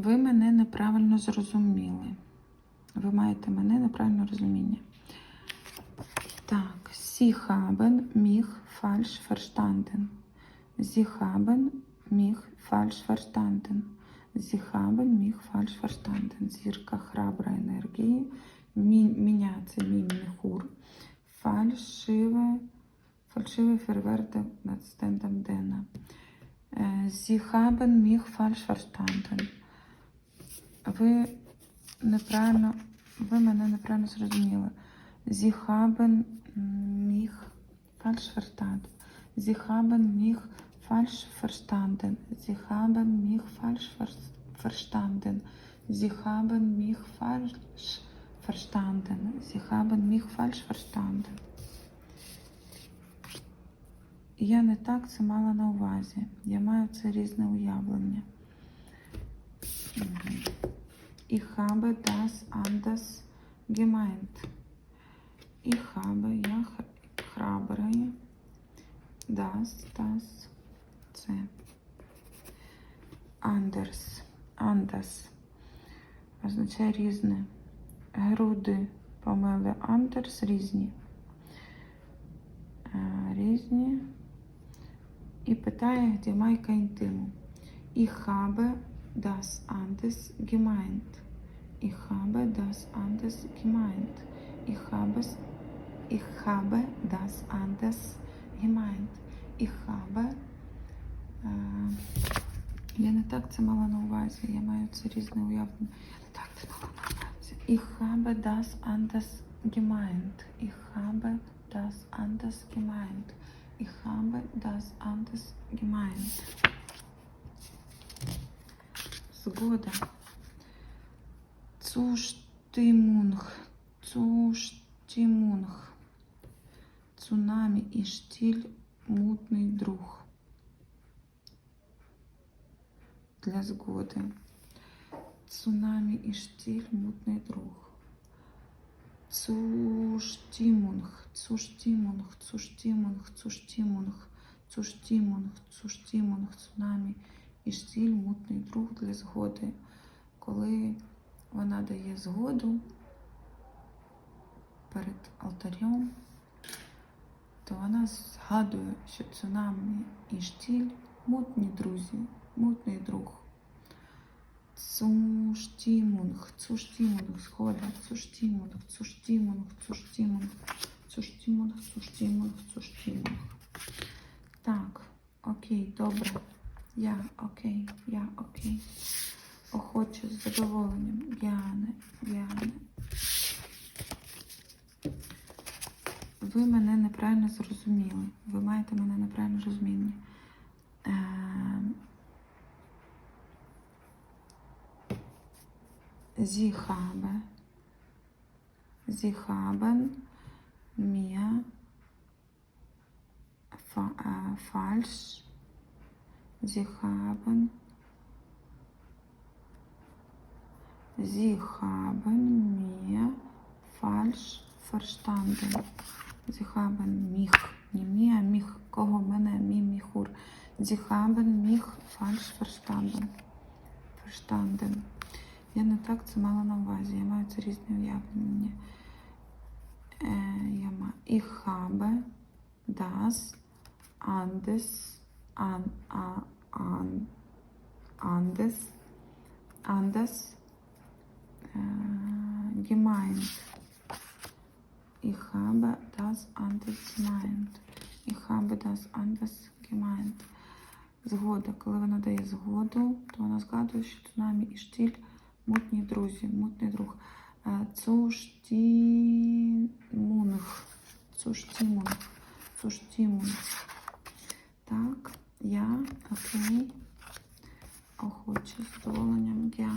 Ви мене неправильно зрозуміли. Ви маєте мене неправильне розуміння. Так, falsch verstanden. Sie haben mich falsch verstanden. Sie haben mich falsch verstanden. Зірка храбра енергії. Мі, меня це мій. Фальшиве, фальшиве ферверте над стендом Дена. Sie haben mich falsch. Ви неправильно, ви мене неправильно зрозуміли. Я не так це мала на увазі. Я маю це різне уявлення. Ich habe das anders gemeint. Ich habe, я х- храбрая. Das, das, це. Anders, anders. Означає різне. Груди помили Anders різні. Е, Різні. І питає, де майка інтиму. Ich habe das anders gemeint. Ich habe das anders gemeint. Ich habe, ich habe das anders gemeint. Ich habe. Е, я не так це мала на увазі. Я маю це різне уявлення. Так це мала на увазі. Ich habe das anders gemeint. Ich habe das anders gemeint. Ich habe das anders gemeint. Згода. Zustimmung. Zustimmung. Цунамі і штіль мутний друг. Для згоди. Цунамі і штіль мутний друг. Zustimmung, Zustimmung, Zustimmung, Zustimmung, Zustimmung, Zustimmung, цунамі і штіль мутний друг для згоди. Коли вона дає згоду перед алтарем, то вона згадує, що цунамі і штіль мутні друзі, мутний друг. Zustimmung, Zustimmung, згода, Zustimmung, Zustimmung, Zustimmung, Zustimmung, Zustimmung, Zustimmung. Так, окей, добре. Я окей, я окей. Охоче з задоволенням. Яне, Яне. Ви мене неправильно зрозуміли. Ви маєте мене неправильно розуміння. Ем, Sie habe, Sie haben mir fa falsch, Sie haben, Sie haben mir falsch verstanden. Sie haben mich, не mir, mich, кого мене, мій міхур. Sie haben mich falsch verstanden. Verstanden. Я не так це мала на увазі. Я маю це різне уявлення. Е, я маю Ich habe das anders, an, a, an, anders, anders äh, gemeint. Ich habe das anders gemeint. Ich habe das anders gemeint. Згода. Коли вона дає згоду, то вона згадує, що цунамі і штіль мутні друзі, мутний друг. Е, Цуштімунг. Цуштімунг. Цуштімунг. Так, я, окей. Охоче, з задоволенням. Я